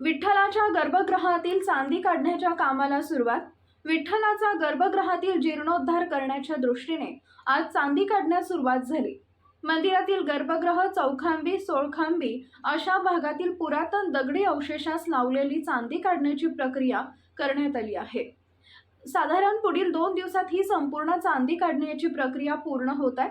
विठ्ठलाच्या गर्भगृहातील चांदी काढण्याच्या कामाला सुरुवात. विठ्ठलाचा गर्भगृहातील जीर्णोद्धार करण्याच्या दृष्टीने आज चांदी काढण्यास सुरुवात झाली. मंदिरातील गर्भगृह चौखांबी सोळखांबी अशा भागातील पुरातन दगडी अवशेषास लावलेली चांदी काढण्याची प्रक्रिया करण्यात आली आहे. साधारण पुढील दोन दिवसात ही संपूर्ण चांदी काढण्याची प्रक्रिया पूर्ण होत आहे.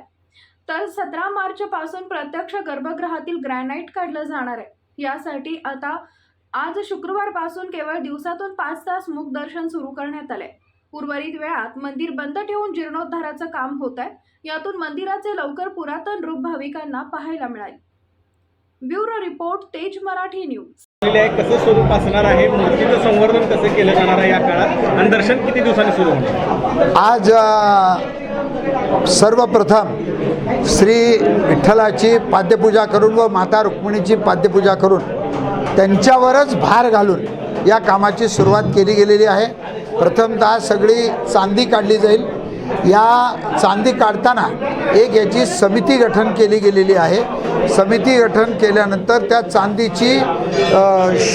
तर सतरा मार्च पासून प्रत्यक्ष गर्भगृहातील ग्रॅनाइट काढलं जाणार आहे. यासाठी आता आज शुक्रवारपासून केवळ दिवसातून पाच तास मुख दर्शन सुरू करण्यात आलंय. उर्वरित वेळात मंदिर बंद ठेवून जीर्णोद्धाराचं काम होत आहे यातून मंदिराचे लवकर पुरातन रूप भाविकांना पाहायला मिळाले. ब्युरो रिपोर्ट तेज मराठी न्यूज. कसं स्वरूप असणार आहे मूर्तीचं संवर्धन कसं केलं जाणार आहे या काळात आणि दर्शन किती दिवसांनी सुरू होणार? आज सर्वप्रथम श्री विठ्ठलाची पाद्यपूजा करून व माता रुक्मिणीची पाद्यपूजा करून त्यांच्यावरच भार घालून या कामाची सुरुवात केली गेलेली आहे. प्रथमतः सगळी चांदी काढली जाईल. या चांदी काढताना एक याची समिती गठन केली गेलेली आहे. समिती गठन केल्यानंतर त्या चांदीची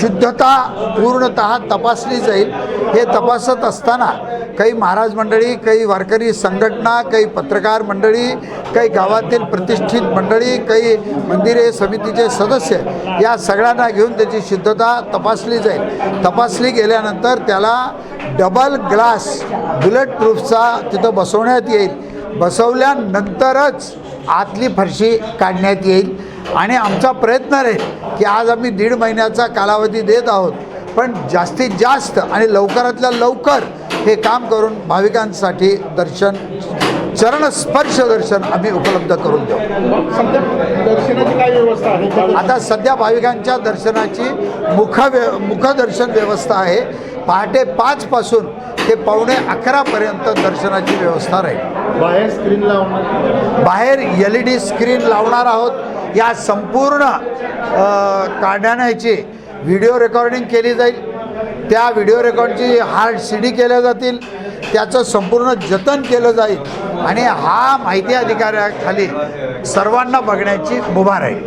शुद्धता पूर्णत तपासली जाईल. हे तपासत असताना काही महाराज मंडळी काही वारकरी संघटना काही पत्रकार मंडळी काही गावातील प्रतिष्ठित मंडळी काही मंदिरे समितीचे सदस्य या सगळ्यांना घेऊन त्याची शुद्धता तपासली जाईल. तपासली गेल्यानंतर त्याला डबल ग्लास बुलेट प्रूफचा तिथं बसवण्यात येईल. बसवल्यानंतरच आतली फरशी काढण्यात येईल. आणि आमचा प्रयत्न राहील की आज आम्ही दीड महिन्याचा कालावधी देत आहोत. पण जास्तीत जास्त आणि लवकरातल्या लवकर हे काम करून भाविकांसाठी दर्शन चरणस्पर्श दर्शन आम्ही उपलब्ध करून देऊ. दर्शनाची काय व्यवस्था आहे आता सध्या भाविकांच्या दर्शनाची मुख व्य मुखदर्शन व्यवस्था आहे. पहाटे पाचपासून ते पावणे अकरापर्यंत दर्शनाची व्यवस्था राहील. बाहेर स्क्रीन लावणार? बाहेर एल ई डी स्क्रीन लावणार आहोत. या संपूर्ण काढण्याची व्हिडिओ रेकॉर्डिंग केली जाईल. त्या व्हिडिओ रेकॉर्डची हार्ड सी डी केल्या जातील. त्याचं संपूर्ण जतन केलं जाईल. आणि हा माहिती अधिकाऱ्याखाली सर्वांना बघण्याची मुभा राहील.